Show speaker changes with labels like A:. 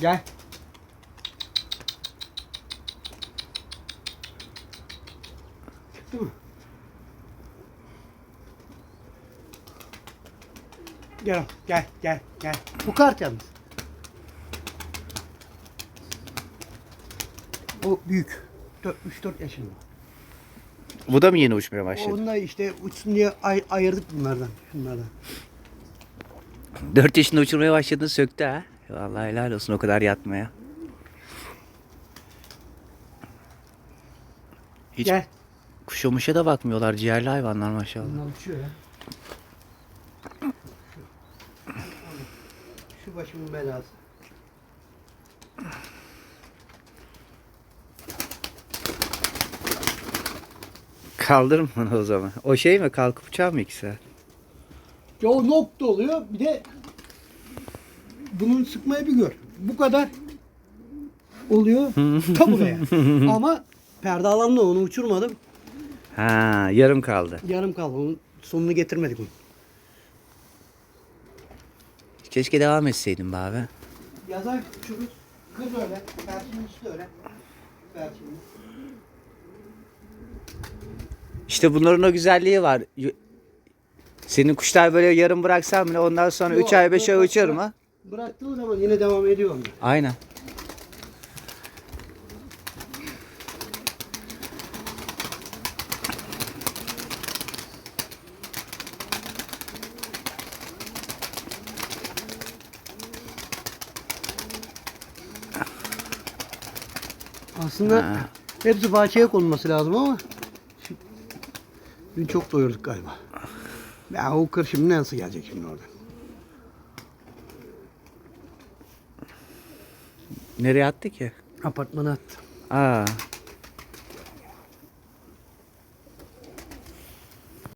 A: Gel. Çıktı mı? Gel oğlum, gel gel gel. Bu kart yalnız. O büyük. 3-4 yaşında.
B: Bu da mı yeni uçmaya başladı?
A: Onunla işte uçsun diye ay- ayırdık bunlardan. Şunlardan.
B: 4 yaşında uçurmaya başladın söktü ha. Vallahi helal olsun o kadar yatmaya. Hiç
A: Gel.
B: kuşamuşa da bakmıyorlar ciğerli hayvanlar maşallah.
A: Bunlar uçuyor ya. Şu başımın belası.
B: Kaldırma onu o zaman. O şey mi kalkıp uçar mı iki saat?
A: Ya o nokta oluyor. Bir de bunun sıkmayı bir gör. Bu kadar oluyor. Ta buraya. Ama perde alanında onu uçurmadım.
B: Ha yarım kaldı.
A: Yarım kaldı. Onun sonunu getirmedik onu.
B: Keşke devam etseydin be abi.
A: Yazar uçuruz. Kız öyle. Perçinin üstü öyle. Perçinin.
B: İşte bunların o güzelliği var. Senin kuşlar böyle yarım bıraksan bile ondan sonra 3 ay 5 ay
A: Yok,
B: uçar
A: bırak-
B: mı?
A: Bıraktığın zaman yine devam ediyor onlar.
B: Aynen.
A: Aslında
B: Ha.
A: hepsi bahçeye konulması lazım ama dün çok doyurduk galiba. Ya o kır şimdi nasıl gelecek şimdi oradan?
B: Nereye attı ki?
A: Apartmana attı.
B: Aa,